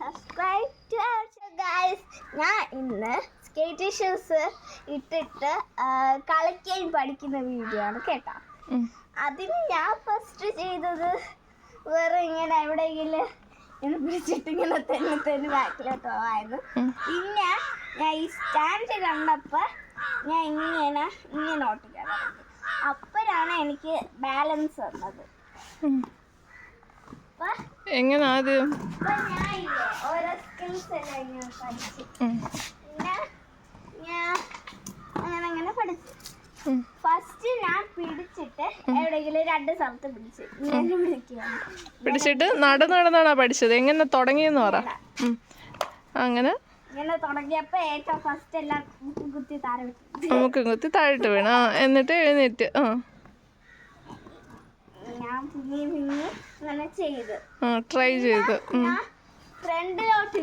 Subscribe to guys ഞാൻ ഇന്ന് skate shoes ഇട്ടിട്ട് കളിക്കാൻ പഠിക്കുന്ന വീഡിയോ ആണ് കേട്ടോ. അതിന് ഞാൻ ഫസ്റ്റ് ചെയ്തത് വേറെ ഇങ്ങനെ എവിടെയെങ്കിലും ഇങ്ങനെ പിടിച്ചിട്ട് ഇങ്ങനെ തന്നെ തന്നെ ബാക്കിലോട്ട് പോവായിരുന്നു പിന്നെ ഞാൻ ഈ സ്റ്റാൻഡ് കണ്ടപ്പോൾ ഞാൻ ഇങ്ങനെ ഇങ്ങനെ ഓട്ടിക്കാൻ തുടങ്ങി. അപ്പോഴാണ് എനിക്ക് ബാലൻസ് വന്നത്. എങ്ങനെ ആദ്യം? ഞാൻ ഇല്ലേ ഓരോ സ്കിൽസ് എല്ലാം ഇങ്ങനെ പഠിച്ചു. പിന്നെ ഞാൻ അങ്ങനെ അങ്ങനെ പഠിച്ചു. ഫസ്റ്റ് ഞാൻ പിടിച്ചിട്ട് എവിടെയെങ്കിലും രണ്ട് സ്ഥലത്ത് പിടിച്ച്. പിടിച്ചിട്ട് നടന്ന് നടന്നാണോ പഠിച്ചത്? എങ്ങനെ തുടങ്ങിയെന്ന് പറ. അങ്ങനെ? ഇങ്ങനെ തുടങ്ങിയപ്പോ ഏറ്റവും ഫസ്റ്റ് എല്ലാം കുത്തി കുത്തി താഴെ നമുക്ക് കുത്തി താഴെ വീണു. എന്നിട്ട് എഴുന്നേറ്റ്. ആ ഞാൻ പിന്നെയും പിന്നെയും അങ്ങനെ ചെയ്ത് ആ ട്രൈ ചെയ്തു. ഫ്രണ്ടിലോട്ട്.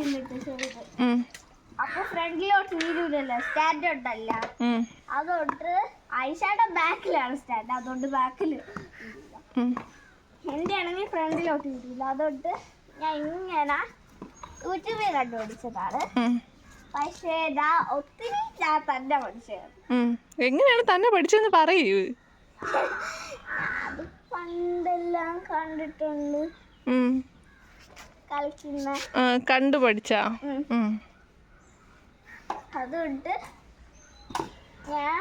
അപ്പൊ ഫ്രണ്ടിലോട്ട് അല്ല. അതുകൊണ്ട് ഐഷയുടെ ബാക്കിലാണ് സ്റ്റാൻഡ് അതുകൊണ്ട് ബാക്കിൽ ഉം. എന്റെ ആണെങ്കിൽ ഫ്രണ്ടിലോട്ട് വീരില്ല അതുകൊണ്ട് ഞാൻ ഇങ്ങനെ യൂട്യൂബിൽ കണ്ടുപിടിച്ചതാണ്. പക്ഷേ ഒത്തിരി ഞാൻ തന്നെ പഠിച്ചത്. എങ്ങനെയാണ് തന്നെ പഠിച്ചെന്ന് പറയൂ. പണ്ടെല്ലാം കണ്ടിട്ടുണ്ട്. കളിക്കുന്ന. കണ്ടു പഠിച്ചാ. അതുകൊണ്ട് ഞാൻ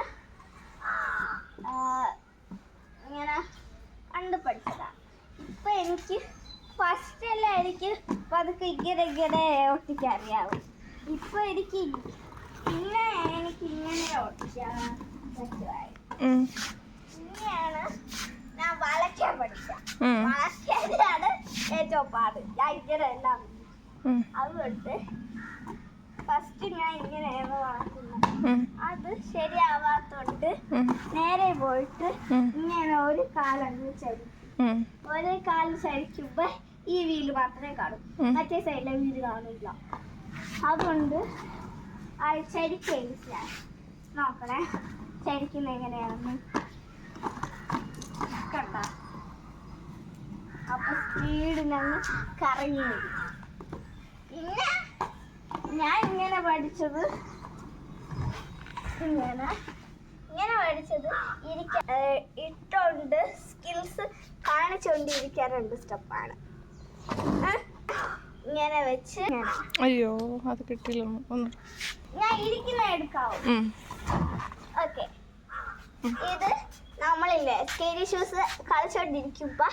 ഇങ്ങനെ കണ്ടു പഠിച്ചതാ. ഇപ്പൊ എനിക്ക് ഫസ്റ്റ് എല്ലാം എനിക്ക് പതുക്കെ ഇങ്ങനെ ഇങ്ങനെ ഒട്ടിക്കാൻ അറിയാവും ഇപ്പൊ എനിക്ക് പിന്നെ എനിക്ക് ഇങ്ങനെ ഒട്ടിക്കാൻ പറ്റുമായി ഉം. ഇങ്ങനെയാണ് ഞാൻ വളയ്ക്കാൻ പഠിച്ച ഉം. വളയ്ക്കാനാണ് ഏറ്റവും പാട് ഞാൻ ഇങ്ങനെ എല്ലാം. അതുകൊണ്ട് ഫസ്റ്റ് ഞാൻ ഇങ്ങനെയാണ് വളർത്തുന്നത്. അത് ശരിയാവാത്തോണ്ട് നേരെ പോയിട്ട്. ഇങ്ങനെ ഒരു കാലങ്ങ് ചരിക്കും ഒരേ കാൽ ചരിക്കുമ്പോ ഈ വീൽ മാത്രമേ കാണും. മറ്റേ സൈഡിലെ വീൽ കാണില്ല അതുകൊണ്ട് ആ ചരിക്ക് ഈസിയാണ് നോക്കണേ ചരിക്കുന്ന എങ്ങനെയാണെന്ന് കണ്ട അപ്പൊ സ്പീഡിനങ്ങ് കറങ്ങി പിന്നെ ഞാൻ ഇങ്ങനെ പഠിച്ചത് ഇങ്ങനെ ഇങ്ങനെ പഠിച്ചത് ഇരിക്ക ഇട്ടുണ്ട് സ്കിൽസ് കാണിച്ചുകൊണ്ടിരിക്കാറുണ്ട് സ്റ്റെപ്പാണ് ഇങ്ങനെ വെച്ച് അയ്യോ അത് കിട്ടില്ല ഒന്ന് ഞാൻ ഇരിക്കുന്ന എടുക്കാവും. ഓക്കെ. ഇത് നമ്മളില്ലേ സ്കേരി ഷൂസ് കളിച്ചോണ്ടിരിക്കുമ്പോ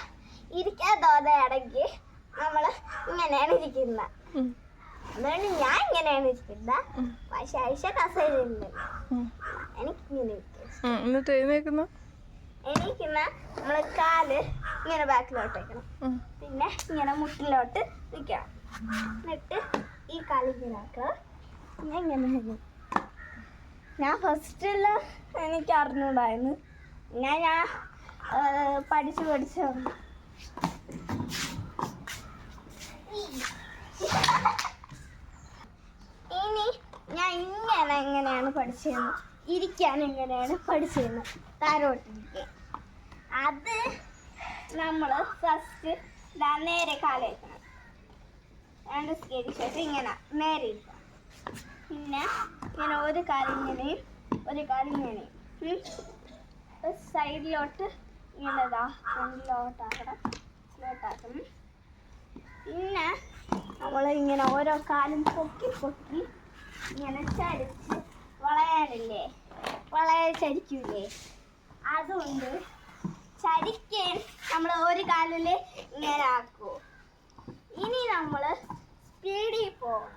ഇരിക്കാൻ തോന്നുകയാണെങ്കിൽ നമ്മൾ ഇങ്ങനെയാണ് ഇരിക്കുന്നത്. അതുകൊണ്ട് ഞാൻ ഇങ്ങനെയാണ് ഇരിക്കുന്നത്. പക്ഷെ ഐഷ കസേരയുണ്ട് ഉം. എനിക്ക് ഇങ്ങനെ ഇരിക്കും ഉം. എന്നിട്ട് എഴുന്നേക്കുന്ന എനിക്കിന്ന് നമ്മളെ കാൽ ഇങ്ങനെ ബാക്കിലോട്ട് വെക്കണം പിന്നെ ഇങ്ങനെ മുട്ടിലോട്ട് നിൽക്കണം എന്നിട്ട് ഈ കാൽ ഇങ്ങനെ ആക്കുക ഞാൻ ഇങ്ങനെ. ഞാൻ ഫസ്റ്റിലെല്ലാം എനിക്ക് അറിഞ്ഞൂടായിരുന്നു ഞാൻ ഞാൻ പഠിച്ചു പഠിച്ച് പഠിച്ച് വന്നു ഇനി ഞാൻ ഇങ്ങനെ എങ്ങനെയാണ് പഠിച്ചിരുന്നത് ഇരിക്കാൻ എങ്ങനെയാണ് പഠിച്ചിരുന്നത് താരോട്ടിരിക്കാൻ അത് നമ്മൾ ഫസ്റ്റ് നേരെ കാലേക്കണം രണ്ട് സ്കേരി ശേഷം ഇങ്ങനെ നേരെ ഇരിക്കണം പിന്നെ ഇങ്ങനെ ഒരു കാലിങ്ങനെയും ഒരു കാലിങ്ങനെയും സൈഡിലോട്ട് ഇങ്ങനെ ഇതാ ഫ്രണ്ടിലോട്ടാക്കണം ഇതിലോട്ടാക്കണം പിന്നെ നമ്മൾ ഇങ്ങനെ ഓരോ കാലും പൊക്കി പൊക്കി ഇങ്ങനെ ചരിച്ച് വളയാനില്ലേ? വളയ ചരിക്കൂലേ? അതുകൊണ്ട് ചരിക്കാൻ നമ്മൾ ഒരു കാലിൽ ഇങ്ങനെ ആക്കൂ. ഇനി നമ്മൾ സ്പീഡിൽ പോകണം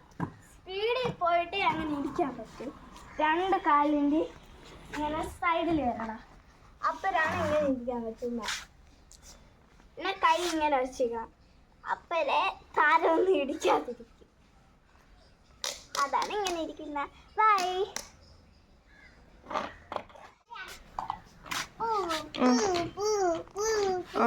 സ്പീഡിൽ പോയിട്ട് അങ്ങനെ ഇരിക്കാൻ പറ്റും? രണ്ട് കാലിന്റെ ഇങ്ങനെ സൈഡിൽ വരണം. അപ്പോഴാണ് ഇങ്ങനെ ഇരിക്കാൻ പറ്റുന്നത് പിന്നെ കൈ ഇങ്ങനെ വെച്ചുക അപ്പോഴേ താരമൊന്നും ഇടിക്കാതിരിക്കും. അതാണ് ഇങ്ങനെ ഇരിക്കുന്ന. ബൈ ആ.